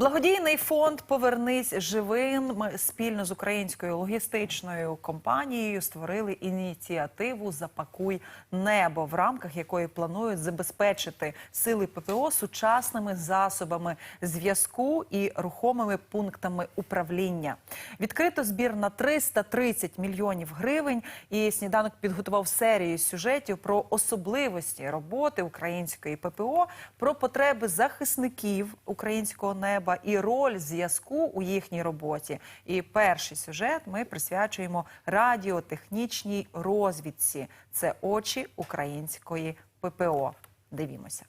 Благодійний фонд Повернись живим Ми спільно з українською логістичною компанією створили ініціативу Запакуй небо, в рамках якої планують забезпечити сили ППО сучасними засобами зв'язку і рухомими пунктами управління. Відкрито збір на 330 мільйонів гривень. І сніданок підготував серію сюжетів про особливості роботи української ППО, про потреби захисників українського неба і роль зв'язку у їхній роботі. І перший сюжет ми присвячуємо радіотехнічній розвідці. Це очі української ППО. Дивімося.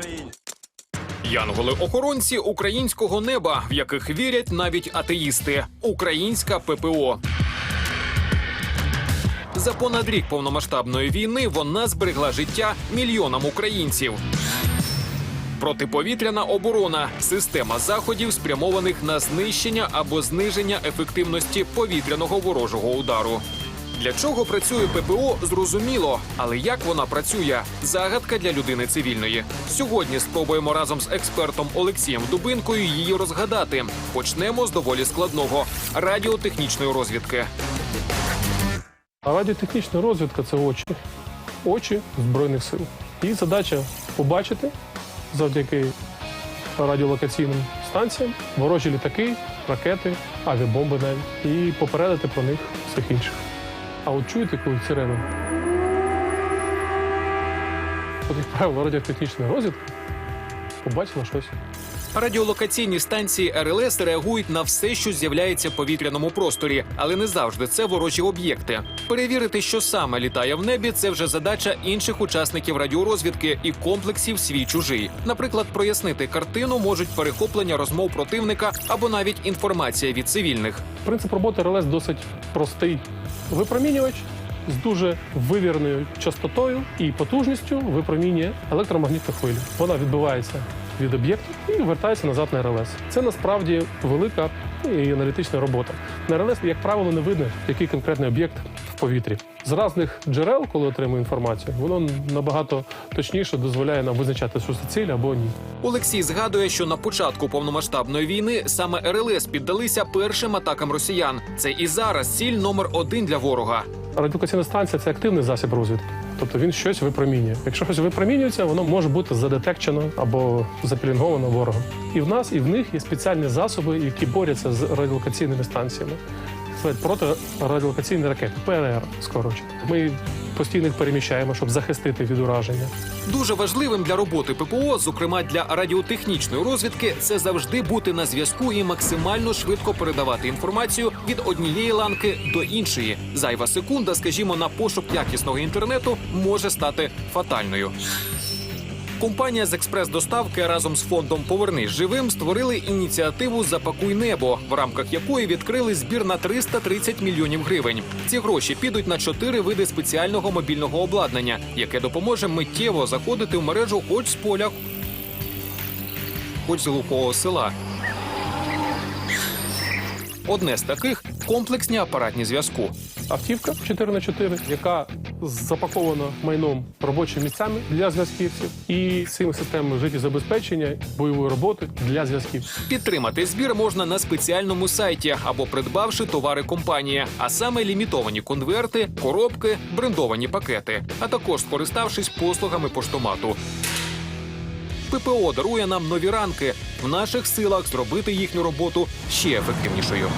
Україні! Янголи-охоронці українського неба, в яких вірять навіть атеїсти. Українська ППО. За понад рік повномасштабної війни вона зберегла життя мільйонам українців. Протиповітряна оборона система заходів, спрямованих на знищення або зниження ефективності повітряного ворожого удару. Для чого працює ППО, зрозуміло, але як вона працює загадка для людини цивільної. Сьогодні спробуємо разом з експертом Олексієм Дубинкою її розгадати. Почнемо з доволі складного радіотехнічної розвідки. Радіотехнічна розвідка це очі. Очі Збройних сил. Їх задача побачити завдяки радіолокаційним станціям ворожі літаки, ракети, авіабомби навіть, і попередити про них всіх інших. А от чуєте, коли сирену? От, як правило, радіотехнічна розвідка побачила щось. Радіолокаційні станції РЛС реагують на все, що з'являється в повітряному просторі, але не завжди це ворожі об'єкти. Перевірити, що саме літає в небі, це вже задача інших учасників радіорозвідки і комплексів свій чужий. Наприклад, прояснити картину можуть перехоплення розмов противника або навіть інформація від цивільних. Принцип роботи РЛС досить простий. Випромінювач з дуже вивірною частотою і потужністю випромінює електромагнітну хвилю. Вона відбивається від об'єкту і вертається назад на РЛС. Це насправді велика і аналітична робота. На РЛС, як правило, не видно, який конкретний об'єкт в повітрі. З різних джерел, коли отримує інформацію, воно набагато точніше дозволяє нам визначати, що це ціль або ні. Олексій згадує, що на початку повномасштабної війни саме РЛС піддалися першим атакам росіян. Це і зараз ціль номер один для ворога. Радіолокаційна станція це активний засіб розвідки. Тобто він щось випромінює. Якщо щось випромінюється, воно може бути задетекчено або запілінговано ворогом. І в нас, і в них є спеціальні засоби, які борються з радіолокаційними станціями. Протирадіолокаційні ракети, ПРР, скорочено. Ми постійно їх переміщаємо, щоб захистити від ураження. Дуже важливим для роботи ППО, зокрема для радіотехнічної розвідки, це завжди бути на зв'язку і максимально швидко передавати інформацію від однієї ланки до іншої. Зайва секунда, скажімо, на пошук якісного інтернету може стати фатальною. Компанія з експрес-доставки разом з фондом Повернись живим створили ініціативу Запакуй небо, в рамках якої відкрили збір на 330 мільйонів гривень. Ці гроші підуть на чотири види спеціального мобільного обладнання, яке допоможе миттєво заходити в мережу хоч з поля, хоч з глухого села. Одне з таких комплексні апаратні зв'язку. Автівка 4х4, яка запакована майном робочими місцями для зв'язківців і цими системами життєзабезпечення бойової роботи для зв'язківців. Підтримати збір можна на спеціальному сайті або придбавши товари компанії, а саме лімітовані конверти, коробки, брендовані пакети, а також скориставшись послугами поштомату. ППО дарує нам нові ранки в наших силах зробити їхню роботу ще ефективнішою.